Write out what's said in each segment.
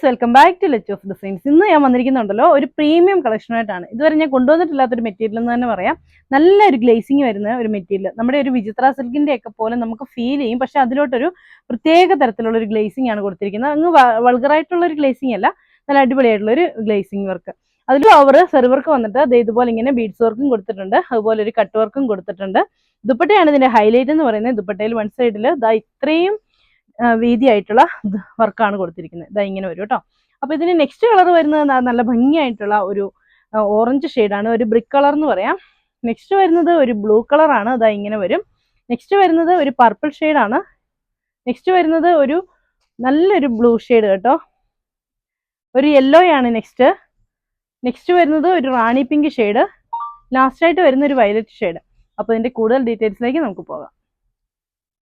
Guys welcome back to Lech of designs. ഇന്ന് ഞാൻ വന്നിരിക്കുന്നുണ്ടല്ലോ ഒരു പ്രീമിയം കളക്ഷനായിട്ടാണ്. ഇതുവരെ ഞാൻ കൊണ്ടുവന്നിട്ടില്ലാത്ത ഒരു മെറ്റീരിയൽ എന്ന് തന്നെ പറയാം. നല്ലൊരു ഗ്ലേസിങ് വരുന്ന ഒരു മെറ്റീരിയൽ. നമ്മുടെ ഒരു വിചിത്ര സിൽക്കിന്റെ ഒക്കെ പോലെ നമുക്ക് ഫീൽ ചെയ്യും പക്ഷെ അതിലോട്ടൊരു പ്രത്യേക തരത്തിലുള്ള ഒരു ഗ്ലേസിംഗ് ആണ് കൊടുത്തിരിക്കുന്നത്. അങ്ങ് വൾഗറായിട്ടുള്ള ഒരു ഗ്ലേസിംഗ് അല്ല നല്ല അടിപൊളിയായിട്ടുള്ള ഒരു ഗ്ലേസിംഗ് വർക്ക് അതിൽ ഓവർ സെർവർക്ക് വന്നിട്ട് ദേ ഇതുപോലെ ഇങ്ങനെ ബീഡ്സ് വർക്കും കൊടുത്തിട്ടുണ്ട്. അതുപോലെ ഒരു കട്ട് വർക്കും കൊടുത്തിട്ടുണ്ട്. ദുപ്പട്ടയാണ് ഇതിന്റെ ഹൈലൈറ്റ് എന്ന് പറയുന്നത്. ദുപ്പട്ടയിൽ വൺ സൈഡിൽ ദാ ഇത്രയും വീതിയായിട്ടുള്ള വർക്കാണ് കൊടുത്തിരിക്കുന്നത്. ഇതാ ഇങ്ങനെ വരും കേട്ടോ. അപ്പൊ ഇതിന് നെക്സ്റ്റ് കളർ വരുന്നത് നല്ല ഭംഗിയായിട്ടുള്ള ഒരു ഓറഞ്ച് ഷെയ്ഡാണ് ഒരു ബ്രിക്ക് കളർ എന്ന് പറയാം. നെക്സ്റ്റ് വരുന്നത് ഒരു ബ്ലൂ കളറാണ് അതാ ഇങ്ങനെ വരും. നെക്സ്റ്റ് വരുന്നത് ഒരു പർപ്പിൾ ഷെയ്ഡാണ് നെക്സ്റ്റ് വരുന്നത് ഒരു നല്ലൊരു ബ്ലൂ ഷെയ്ഡ് കേട്ടോ. ഒരു യെല്ലോ ആണ് നെക്സ്റ്റ് നെക്സ്റ്റ് വരുന്നത് ഒരു റാണി പിങ്ക് ഷെയ്ഡ് ലാസ്റ്റ് ആയിട്ട് വരുന്ന ഒരു വയലറ്റ് ഷെയ്ഡ് അപ്പോൾ ഇതിന്റെ കൂടുതൽ ഡീറ്റെയിൽസിലേക്ക് നമുക്ക് പോകാം.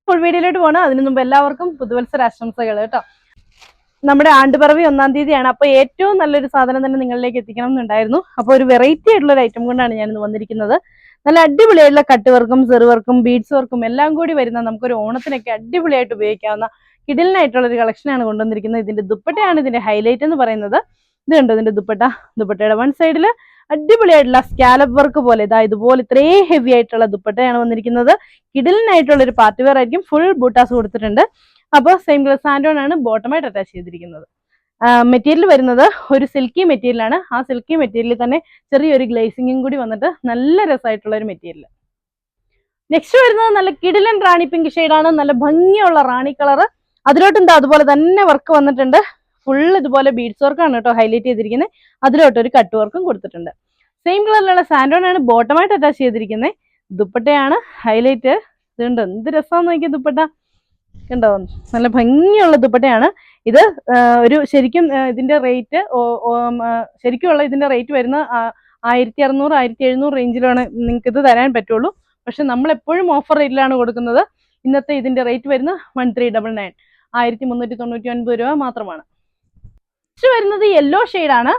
ഫുൾ വീഡിയോയിലോട്ട് പോകണം അതിനു മുമ്പ് എല്ലാവർക്കും പുതുവത്സര ആശംസകൾ കേട്ടോ. നമ്മുടെ ആണ്ടുപറവി ഒന്നാം തീയതിയാണ്. അപ്പോൾ ഏറ്റവും നല്ലൊരു സാധനം തന്നെ നിങ്ങളിലേക്ക് എത്തിക്കണം എന്നുണ്ടായിരുന്നു. അപ്പോൾ ഒരു വെറൈറ്റി ആയിട്ടുള്ള ഒരു ഐറ്റം കൊണ്ടാണ് ഞാൻ ഇന്ന് വന്നിരിക്കുന്നത്. നല്ല അടിപൊളിയായിട്ടുള്ള കട്ട് വർക്കും ബീഡ്സ് വർക്കും എല്ലാം കൂടി വരുന്ന നമുക്കൊരു ഓണത്തിനൊക്കെ അടിപൊളിയായിട്ട് ഉപയോഗിക്കാവുന്ന കിടിലിനായിട്ടുള്ള ഒരു കളക്ഷനാണ് കൊണ്ടുവന്നിരിക്കുന്നത്. ഇതിന്റെ ദുപ്പട്ടയാണ് ഇതിന്റെ ഹൈലൈറ്റ് എന്ന് പറയുന്നത്. ഇത് കണ്ടോ? ഇതിന്റെ ദുപ്പട്ട. ദുപ്പട്ടയുടെ വൺ സൈഡിൽ അടിപൊളിയായിട്ടുള്ള സ്കാലപ്പ് വർക്ക് പോലെ. ഇതാ ഇതുപോലെ ഇത്രയും ഹെവി ആയിട്ടുള്ള ദുപ്പട്ടയാണ് വന്നിരിക്കുന്നത്. കിടിലിനായിട്ടുള്ള ഒരു പാർട്ടി വെയർ ആയിരിക്കും. ഫുൾ ബൂട്ടാസ് കൊടുത്തിട്ടുണ്ട്. അപ്പോൾ സെയിം കളർ സാൻഡോൺ ആണ് ബോട്ടമായിട്ട് അറ്റാച്ച് ചെയ്തിരിക്കുന്നത്. മെറ്റീരിയൽ വരുന്നത് ഒരു സിൽക്കി മെറ്റീരിയൽ ആണ്. ആ സിൽക്കി മെറ്റീരിയലിൽ തന്നെ ചെറിയൊരു ഗ്ലേസിങ്ങും കൂടി വന്നിട്ട് നല്ല രസമായിട്ടുള്ള ഒരു മെറ്റീരിയൽ നെക്സ്റ്റ് വരുന്നത് നല്ല കിടിലൻ റാണി പിങ്ക് ആണ്. നല്ല ഭംഗിയുള്ള റാണി കളർ അതിലോട്ട് എന്താ അതുപോലെ തന്നെ വർക്ക് വന്നിട്ടുണ്ട്. ഫുൾ ഇതുപോലെ ബീഡ്സ് വർക്കാണ് കേട്ടോ ഹൈലൈറ്റ് ചെയ്തിരിക്കുന്നത് അതിലോട്ട് ഒരു കട്ട് വർക്കും കൊടുത്തിട്ടുണ്ട്. സെയിം കളറിലുള്ള സാൻഡോണാണ് ബോട്ടമായിട്ട് അറ്റാച്ച് ചെയ്തിരിക്കുന്നത് ദുപ്പട്ടയാണ് ഹൈലൈറ്റ് ഇതുണ്ട് എന്ത് രസമാണെന്ന് നോക്കിയ ദുപ്പട്ട. കണ്ടോ? നല്ല ഭംഗിയുള്ള ദുപ്പട്ടയാണ്. ഇത് ഒരു ശരിക്കും ഇതിന്റെ റേറ്റ് ശരിക്കുമുള്ള ഇതിന്റെ റേറ്റ് വരുന്ന ആയിരത്തി അറുന്നൂറ് ആയിരത്തി എഴുന്നൂറ് റേഞ്ചിലാണ് നിങ്ങൾക്ക് ഇത് തരാൻ പറ്റുള്ളൂ. പക്ഷെ നമ്മൾ എപ്പോഴും ഓഫർ റേറ്റിലാണ് കൊടുക്കുന്നത്. ഇന്നത്തെ ഇതിന്റെ റേറ്റ് വരുന്ന വൺ ത്രീ ഡബിൾ നയൻ ആയിരത്തി മുന്നൂറ്റി തൊണ്ണൂറ്റി ഒൻപത് രൂപ മാത്രമാണ്. നെക്സ്റ്റ് വരുന്നത് യെല്ലോ ആണ്.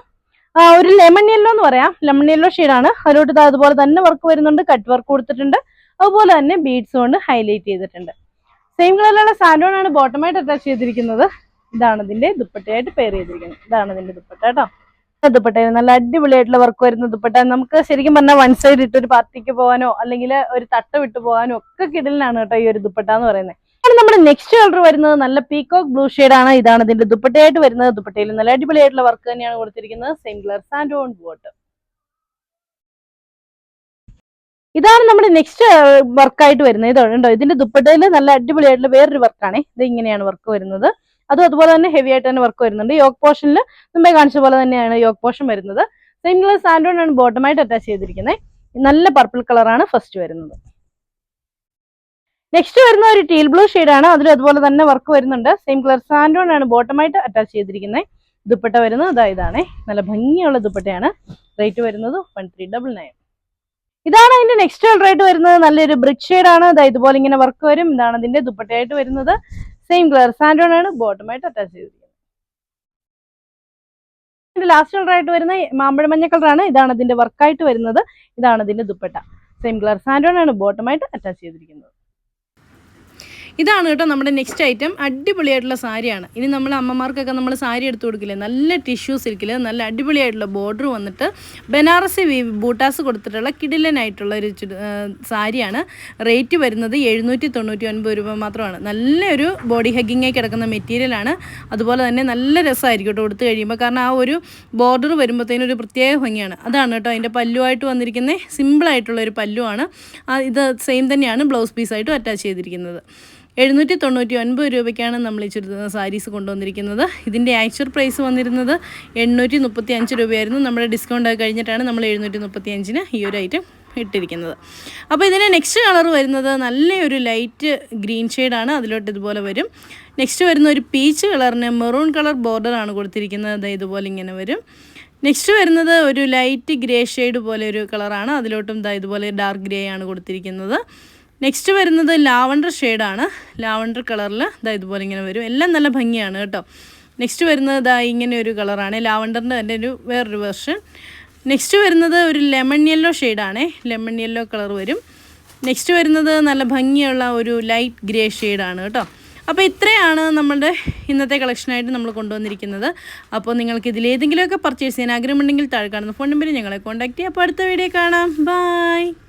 ഒരു ലെമൺ യെല്ലോ എന്ന് പറയാം. ലെമൺ യെല്ലോ ആണ്. അതിലോട്ട് അതുപോലെ തന്നെ വർക്ക് വരുന്നുണ്ട്. കട്ട് വർക്ക് കൊടുത്തിട്ടുണ്ട്. അതുപോലെ തന്നെ ബീഡ്സ് കൊണ്ട് ഹൈലൈറ്റ് ചെയ്തിട്ടുണ്ട്. സെയിം കളറിലുള്ള സാൻഡോൺ ആണ് ബോട്ടമായിട്ട് അറ്റാച്ച് ചെയ്തിരിക്കുന്നത്. ഇതാണ് ഇതിന്റെ ദുപ്പട്ടയായിട്ട് പെയർ ചെയ്തിരിക്കുന്നത്. ഇതാണ് ഇതിന്റെ ദുപ്പട്ട കേട്ടോ. ദുപ്പട്ട നല്ല അടിപൊളിയായിട്ടുള്ള വർക്ക് വരുന്ന ദുപ്പട്ട. നമുക്ക് ശരിക്കും പറഞ്ഞാൽ വൺ സൈഡ് ഇട്ട് ഒരു പാർട്ടിക്ക് പോകാനോ അല്ലെങ്കിൽ ഒരു തട്ട വിട്ടു പോകാനോ ഒക്കെ കിടലിനാണ് കേട്ടോ ഈ ഒരു ദുപ്പട്ട എന്ന് പറയുന്നത്. നമ്മുടെ നെക്സ്റ്റ് കളർ വരുന്നത്. നല്ല പീകോക്ക് ബ്ലൂ ആണ്. ഇതാണ് ഇതിന്റെ ദുപ്പട്ടയായിട്ട് വരുന്നത്. ദുപ്പട്ടയിൽ നല്ല അടിപൊളിയായിട്ടുള്ള വർക്ക് തന്നെയാണ് കൊടുത്തിരിക്കുന്നത്. Same colour sand on bottom ഇതാണ് നമ്മുടെ നെക്സ്റ്റ് വർക്കായിട്ട് വരുന്നത്. ഇതുണ്ടോ ഇതിന്റെ ദുപ്പട്ടയിൽ നല്ല അടിപൊളിയായിട്ടുള്ള വേറൊരു വർക്കാണ് ഇത് ഇങ്ങനെയാണ് വർക്ക് വരുന്നത്. അതും അതുപോലെ തന്നെ ഹെവി ആയിട്ട് തന്നെ വർക്ക് വരുന്നുണ്ട്. യോക്ക് പോർഷനിൽ മുമ്പേ കാണിച്ച പോലെ തന്നെയാണ് യോക്ക് പോർഷൻ വരുന്നത്. സെയിം കളർ സാൻഡ് ഓൺ ആണ് ബോട്ടമായിട്ട് അറ്റാച്ച് ചെയ്തിരിക്കുന്നത്. നല്ല പർപ്പിൾ കളറാണ് ഫസ്റ്റ് വരുന്നത്. നെക്സ്റ്റ് വരുന്ന ഒരു ടീൽ ബ്ലൂ ആണ്. അതിലും അതുപോലെ തന്നെ വർക്ക് വരുന്നുണ്ട്. സെയിം കളർ സാൻഡോൺ ആണ് ബോട്ടമായിട്ട് അറ്റാച്ച് ചെയ്തിരിക്കുന്നത് ദുപ്പട്ട വരുന്നത് ഇതാ ഇതാണേ. നല്ല ഭംഗിയുള്ള ദുപ്പട്ടയാണ്. റേറ്റ് വരുന്നത് വൺ ത്രീ ഡബിൾ നയൻ ഇതാണ് അതിന്റെ നെക്സ്റ്റ് റേറ്റ് വരുന്നത്. നല്ലൊരു ബ്രിക്ക് ആണ്. ഇതാ ഇതുപോലെ ഇങ്ങനെ വർക്ക് വരും. ഇതാണ് അതിന്റെ ദുപ്പട്ടയായിട്ട് വരുന്നത്. സെയിം കളർ സാൻഡോൺ ആണ് ബോട്ടമായിട്ട് അറ്റാച്ച് ചെയ്തിരിക്കുന്നത് ലാസ്റ്റ് കളറായിട്ട് വരുന്ന മാമ്പഴ മഞ്ഞ കളറാണ് ഇതാണ് ഇതിന്റെ വർക്കായിട്ട് വരുന്നത്. ഇതാണ് അതിന്റെ ദുപ്പട്ട. സെയിം കളർ സാൻഡോൺ ആണ് ബോട്ടമായിട്ട് അറ്റാച്ച് ചെയ്തിരിക്കുന്നത്. ഇതാണ് കേട്ടോ നമ്മുടെ നെക്സ്റ്റ് ഐറ്റം അടിപൊളിയായിട്ടുള്ള സാരിയാണ്. ഇനി നമ്മൾ അമ്മമാർക്കൊക്കെ നമ്മൾ സാരി എടുത്തു കൊടുക്കില്ലേ? നല്ല ടിഷ്യൂ സിൽക്കിൽ നല്ല അടിപൊളിയായിട്ടുള്ള ബോർഡർ വന്നിട്ട് ബനാറസി വി- ബൂട്ടാസ് കൊടുത്തിട്ടുള്ള കിടിലനായിട്ടുള്ള ഒരു സാരിയാണ്. റേറ്റ് വരുന്നത് എഴുന്നൂറ്റി തൊണ്ണൂറ്റി ഒൻപത് രൂപ മാത്രമാണ്. നല്ലൊരു ബോഡി ഹഗ്ഗിങ്ങായി കിടക്കുന്ന മെറ്റീരിയലാണ് അതുപോലെ തന്നെ നല്ല രസമായിരിക്കും കേട്ടോ കൊടുത്തു കഴിയുമ്പോൾ കാരണം ആ ഒരു ബോർഡർ വരുമ്പോഴത്തേനും ഒരു പ്രത്യേക ഭംഗിയാണ്. അതാണ് കേട്ടോ അതിന്റെ പല്ലുമായിട്ട് വന്നിരിക്കുന്നത് സിമ്പിളായിട്ടുള്ള ഒരു പല്ലുവാണ്. ഇത് സെയിം തന്നെയാണ് ബ്ലൗസ് പീസായിട്ടും അറ്റാച്ച് ചെയ്തിരിക്കുന്നത്. എഴുന്നൂറ്റി തൊണ്ണൂറ്റി ഒൻപത് രൂപയ്ക്കാണ് നമ്മൾ ഈ ചുരിദാർ സാരീസ് കൊണ്ടുവന്നിരിക്കുന്നത്. ഇതിന്റെ ആക്ച്വൽ പ്രൈസ് വന്നിരുന്നത് എണ്ണൂറ്റി മുപ്പത്തി അഞ്ച് രൂപയായിരുന്നു. നമ്മുടെ ഡിസ്കൗണ്ട് കഴിഞ്ഞിട്ടാണ് നമ്മൾ എഴുന്നൂറ്റി മുപ്പത്തി അഞ്ചിന് ഈ ഒരു ഐറ്റം ഇട്ടിരിക്കുന്നത്. അപ്പോൾ ഇതിന്റെ നെക്സ്റ്റ് കളർ വരുന്നത് നല്ലൊരു ലൈറ്റ് ഗ്രീൻ ഷെയ്ഡാണ് അതിലോട്ട് ഇതുപോലെ വരും. നെക്സ്റ്റ് വരുന്ന ഒരു പീച്ച് കളറിന് മെറൂൺ കളർ ബോർഡറാണ് കൊടുത്തിരിക്കുന്നത്. ഇതുപോലെ ഇങ്ങനെ വരും. നെക്സ്റ്റ് വരുന്നത് ഒരു ലൈറ്റ് ഗ്രേ ഷെയ്ഡ് പോലെ ഒരു കളറാണ് അതിലോട്ടും ഇതുപോലെ ഡാർക്ക് ഗ്രേ ആണ് കൊടുത്തിരിക്കുന്നത്. നെക്സ്റ്റ് വരുന്നത് ലാവണ്ടർ ഷെയ്ഡാണ്. ലാവണ്ടർ കളറിൽ ഇതാ ഇതുപോലെ ഇങ്ങനെ വരും. എല്ലാം നല്ല ഭംഗിയാണ് കേട്ടോ. നെക്സ്റ്റ് വരുന്നത് ഇതാ ഇങ്ങനെ ഒരു കളറാണ്. ലാവണ്ടറിന്റെ തന്നെ ഒരു വേറൊരു വെർഷൻ നെക്സ്റ്റ് വരുന്നത് ഒരു ലെമൺ യെല്ലോ ഷെയ്ഡാണേ. ലെമൺ യെല്ലോ കളർ വരും. നെക്സ്റ്റ് വരുന്നത് നല്ല ഭംഗിയുള്ള ഒരു ലൈറ്റ് ഗ്രേ ഷെയ്ഡാണ് കേട്ടോ. അപ്പോൾ ഇത്രയാണ് നമ്മുടെ ഇന്നത്തെ കളക്ഷനായിട്ട് നമ്മൾ കൊണ്ടുവന്നിരിക്കുന്നത്. അപ്പോൾ നിങ്ങൾക്ക് ഇതിലേതെങ്കിലുമൊക്കെ പർച്ചേസ് ചെയ്യാൻ ആഗ്രഹമുണ്ടെങ്കിൽ താഴെ കാണുന്ന ഫോൺ നമ്പറിൽ ഞങ്ങളെ കോൺടാക്ട് ചെയ്യുക അപ്പോൾ അടുത്ത വീഡിയോ കാണാം. ബൈ